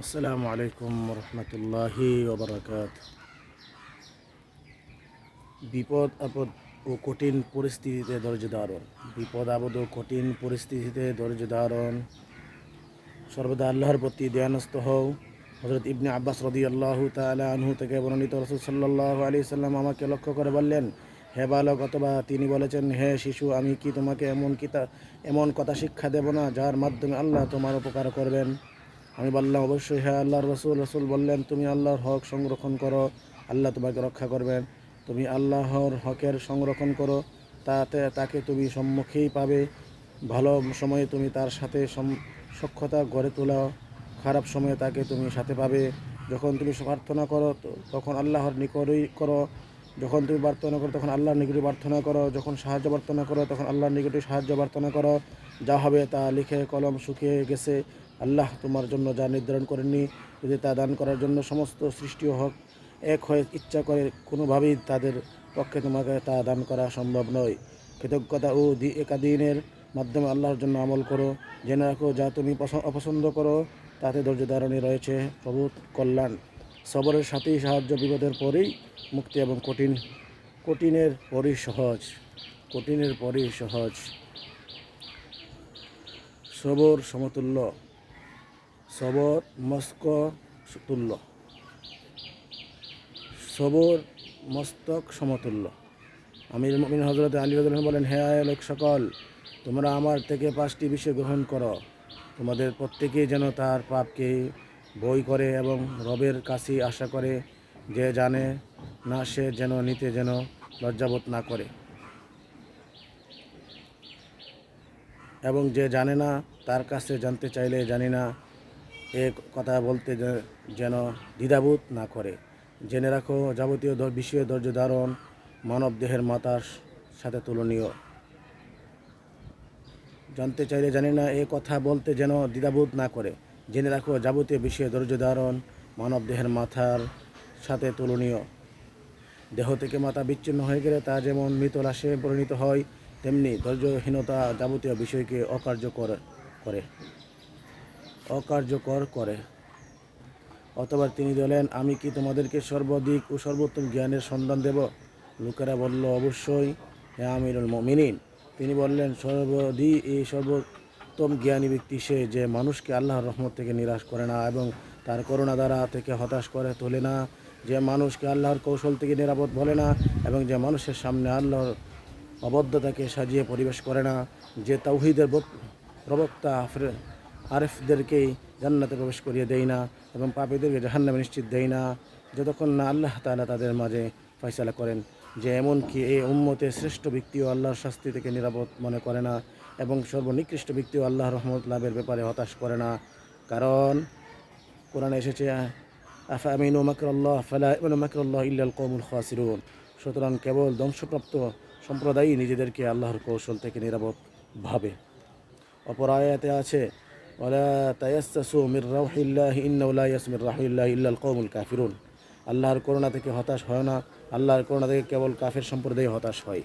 আসসালামু আলাইকুম রহমতুল্লাহি ওবরাকাত। বিপদ, আপদ ও কঠিন পরিস্থিতিতে ধৈর্য ধারণ। বিপদ, আপদ ও কঠিন পরিস্থিতিতে ধৈর্য ধারণ। সর্বদা আল্লাহর প্রতি দয়ানস্থ হও। হজরত ইবনে আব্বাস রদি আল্লাহ তালা আনহু থেকে বর্ণিত রসুল সাল্লাহ আলি সাল্লাম আমাকে লক্ষ্য করে বললেন, হে বালক, অথবা তিনি বলেছেন, হে শিশু, আমি কি তোমাকে এমন কিতা, এমন কথা শিক্ষা দেব না, যার মাধ্যমে আল্লাহ তোমার উপকার করবেন? আমি বললাম, অবশ্যই হ্যাঁ আল্লাহর রসুল রসুল বললেন, তুমি আল্লাহর হক সংরক্ষণ করো, আল্লাহ তোমাকে রক্ষা করবেন। তুমি আল্লাহর হকের সংরক্ষণ করো, তাতে, তাকে তুমি সম্মুখেই পাবে। ভালো সময়ে তুমি তার সাথে সক্ষতা গড়ে তোলো খারাপ সময়ে তাকে তুমি সাথে পাবে। যখন তুমি প্রার্থনা করো তখন আল্লাহর নিকটই করো। যখন তুমি প্রার্থনা করো, তখন আল্লাহর নিকটে প্রার্থনা করো। যখন সাহায্য প্রার্থনা করো, তখন আল্লাহর নিকটে সাহায্য প্রার্থনা করো। যা হবে তা লিখে কলম শুকিয়ে গেছে। আল্লাহ তোমার জন্য যা নির্ধারণ করেননি, যদি তা দান করার জন্য সমস্ত সৃষ্টি হক, এক হয়ে ইচ্ছা করে কোনোভাবেই তাদের পক্ষে তোমাকে তা দান করা সম্ভব নয়। কৃতজ্ঞতা ও দি- একাদিনের মাধ্যমে আল্লাহর জন্য আমল করো। জেনে রাখো, যা তুমি পছ- অপছন্দ করো, তাতে ধৈর্য ধারণে রয়েছে প্রভু কল্যাণ। সবরের সাথেই সাহায্য বিপদের পরেই মুক্তি এবং কঠিন, কঠিনের পরই সহজ, কঠিনের পরই সহজ। সবর সমতুল্য। সবর মস্ক তুল্য। সবর, মস্তক, সমতুল্য। আমির মমিন হজরত আলী রদুল্লাহ বলেন, হে আয় লোক সকল, তোমরা আমার থেকে পাঁচটি বিষয় গ্রহণ করো। তোমাদের প্রত্যেকেই যেন তার পাপকে বই করে এবং রবের কাছে আশা করে, যে জানে না সে যেন নিতে যেন লজ্জাবোধ না করে। এবং যে জানে না, তার কাছে জানতে চাইলে জানি না এ কথা বলতে যেন দ্বিধাবোধ না করে। জেনে রাখো, যাবতীয় বিষয়ে ধৈর্য ধারণ, মানব দেহের মাতার সাথে তুলনীয়। জানতে চাইলে জানি না, এ কথা বলতে যেন দ্বিধাবোধ না করে। জেনে রাখো, যাবতীয় বিষয়ে ধৈর্য ধারণ, মানব দেহের মাথার সাথে তুলনীয়। দেহ থেকে মাথা বিচ্ছিন্ন হয়ে গেলে তা যেমন মৃত লাশে পরিণত হয়, তেমনি ধৈর্যহীনতা যাবতীয় বিষয়কে অকার্যকর করে। অকার্যকর করে। অথবা তিনি বলেন, আমি কি তোমাদেরকে সর্বাধিক ও সর্বোত্তম জ্ঞানের সন্ধান দেব? লোকেরা বলল, অবশ্যই হ্যাঁ আমিরুল মমিনিন। তিনি বললেন, সর্বদি, এই সর্বোত্তম জ্ঞানী ব্যক্তি সে যে মানুষকে আল্লাহর রহমত থেকে নিরাশ করে না এবং তার করুণা দ্বারা থেকে হতাশ করে তোলে না, যে মানুষকে আল্লাহর কৌশল থেকে নিরাপদ বলে না এবং যে মানুষের সামনে আল্লাহর অবদ্ধতাকে সাজিয়ে পরিবেশ করে না, যে তাওহিদের বক- প্রবক্তা আরেফদেরকেই জান্নাতে প্রবেশ করিয়ে দেয় না এবং পাপীদেরকে জাহান্নামে নিশ্চিত দেয় না। যতক্ষণ না আল্লাহ তাআলা তাদের মাঝে ফয়সালা করেন, যে এমনকি এই উম্মতে শ্রেষ্ঠ ব্যক্তিও আল্লাহর শাস্তি থেকে নিরাপদ মনে করে না এবং সর্বনিকৃষ্ট ব্যক্তিও আল্লাহ রহমত লাভের ব্যাপারে হতাশ করে না। কারণ কোরআনে এসেছে, আফা আমিনু মাকরাল্লাহ, ফালা মাকরাল্লাহ ইল্লাল কওমুল খাসিরুন। সুতরাং কেবল ধ্বংসপ্রাপ্ত সম্প্রদায়ই নিজেদেরকে আল্লাহর কৌশল থেকে নিরাপদ ভাবে। অপর আয়াতে আছে ওলা তায়াসসু মির রাউহিল্লাহি ইন্নাহু লা ইয়াসমির রাউহিল্লাহি ইল্লাল কৌমুল কাফিরুন আল্লাহর করুণা থেকে হতাশ হয় না। আল্লাহর করুণা থেকে কেবল কাফের সম্প্রদায় হতাশ হয়।